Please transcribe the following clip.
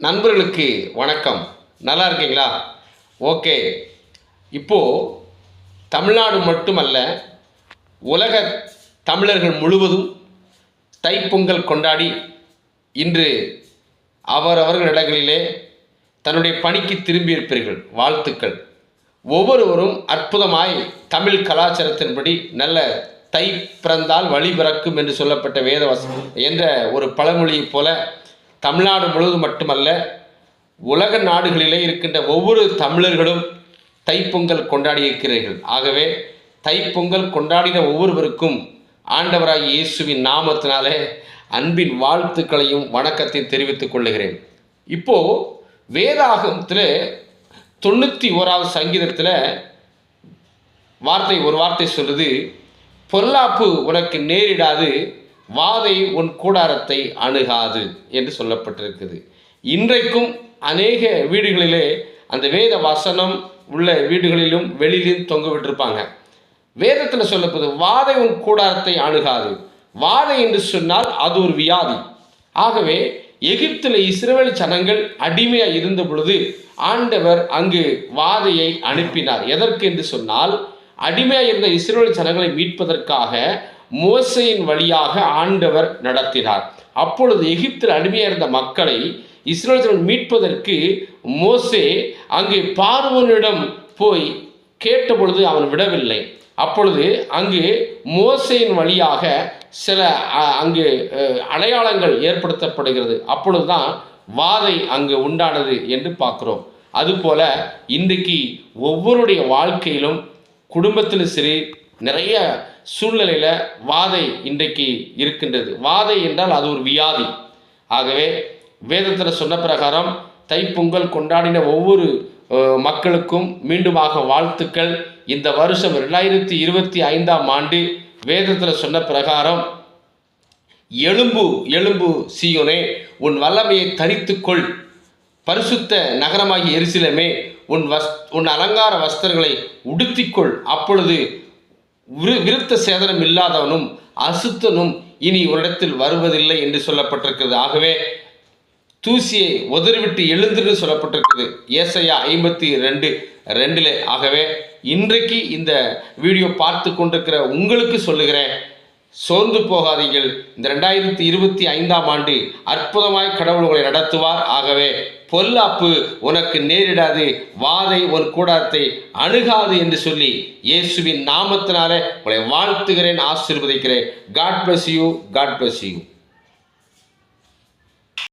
நண்பர்களுக்கு வணக்கம். நல்லா இருக்கீங்களா? ஓகே. இப்போது தமிழ்நாடு மட்டுமல்ல உலக தமிழர்கள் முழுவதும் தைப்பொங்கல் கொண்டாடி இன்று அவரவர்கள் இடங்களிலே தன்னுடைய பணிக்கு திரும்பியிருப்பீர்கள். வாழ்த்துக்கள். ஒவ்வொருவரும் அற்புதமாய் தமிழ் கலாச்சாரத்தின்படி நல்ல தை பிறந்தால் வழி பிறக்கும் என்று சொல்லப்பட்ட வேதவசம் என்ற ஒரு பழமொழியைப் போல தமிழ்நாடு முழுவதும் மட்டுமல்ல உலக நாடுகளிலே இருக்கின்ற ஒவ்வொரு தமிழர்களும் தைப்பொங்கல் கொண்டாடியிருக்கிறீர்கள். ஆகவே தைப்பொங்கல் கொண்டாடின ஒவ்வொருவருக்கும் ஆண்டவராகிய இயேசுவின் நாமத்தினாலே அன்பின் வாழ்த்துக்களையும் வணக்கத்தையும் தெரிவித்துக் கொள்ளுகிறேன். இப்போ வேதாகமத்தில் தொண்ணூற்றி ஓராவது சங்கீதத்தில் வார்த்தை ஒரு வார்த்தை சொல்லுது பொல்லாப்பு உனக்கு நேரிடாது வாதை உன் கூடாரத்தை அணுகாது என்று சொல்லப்பட்டிருக்குது. இன்றைக்கும் அநேக வீடுகளிலே அந்த வேத வசனம் உள்ள வீடுகளிலும் வெளியிலும் தொங்க விட்டிருப்பாங்க வேதத்தில் சொல்லப்படுது வாதை உன் கூடாரத்தை அணுகாது. வாதை என்று சொன்னால் அது ஒரு வியாதி. ஆகவே எகிப்தில் இஸ்ரேல் சனங்கள் அடிமையாக இருந்த பொழுது ஆண்டவர் அங்கு வாதையை அனுப்பினார். எதற்கு என்று சொன்னால் அடிமையாக இருந்த இஸ்ரேல் சனங்களை மீட்பதற்காக மோசையின் வழியாக ஆண்டவர் நடத்தினார். அப்பொழுது எகிப்தில் அடிமையாக இருந்த மக்களை இஸ்ரேல் மீட்பதற்கு மோசே அங்கே பார்வனிடம் போய் கேட்டபொழுது அவன் விடவில்லை. அப்பொழுது அங்கு மோசையின் வழியாக சில அங்கு அடையாளங்கள் ஏற்படுத்தப்படுகிறது. அப்பொழுதுதான் வாதை அங்கு உண்டானது என்று பார்க்குறோம். அதுபோல இன்றைக்கு ஒவ்வொருடைய வாழ்க்கையிலும் குடும்பத்திலும் சரி நிறைய சூழ்நிலையில் வாதை இன்றைக்கு இருக்கின்றது. வாதை என்றால் அது ஒரு வியாதி. ஆகவே வேதத்தில் சொன்ன பிரகாரம் தைப்பொங்கல் கொண்டாடின ஒவ்வொரு மக்களுக்கும் மீண்டுமாக வாழ்த்துக்கள். இந்த வருஷம் ரெண்டாயிரத்தி இருபத்தி ஐந்தாம் ஆண்டு வேதத்தில் சொன்ன பிரகாரம் எலும்பு எலும்பு சீயோனே உன் வல்லமையை தரித்துக்கொள். பரிசுத்த நகரமாகிய எரிசிலமே உன் வஸ் உன் அலங்கார வஸ்திரங்களை உடுத்திக்கொள். அப்பொழுது விரு விருத்த சேதனம் இல்லாதவனும் அசுத்தனும் இனி உன்னிடத்தில் வருவதில்லை என்று சொல்லப்பட்டிருக்கிறது. ஆகவே தூசியை உதறிவிட்டு எழுந்துன்னு சொல்லப்பட்டிருக்குது ஏசையா ஐம்பத்தி ரெண்டு ரெண்டில். ஆகவே இன்றைக்கு இந்த வீடியோ பார்த்து கொண்டிருக்கிற உங்களுக்கு சொல்லுகிறேன். சோர்ந்து போகாதீர்கள். இந்த ரெண்டாயிரத்தி இருபத்தி ஐந்தாம் ஆண்டு அற்புதமாய் கடவுள் உங்களை நடத்துவார். ஆகவே பொல்லாப்பு உனக்கு நேரிடாது. வாதை உன் கூடாரத்தை அணுகாது என்று சொல்லி இயேசுவின் நாமத்தினாலே உங்களை வாழ்த்துகிறேன் ஆசீர்வதிக்கிறேன். God bless you God bless you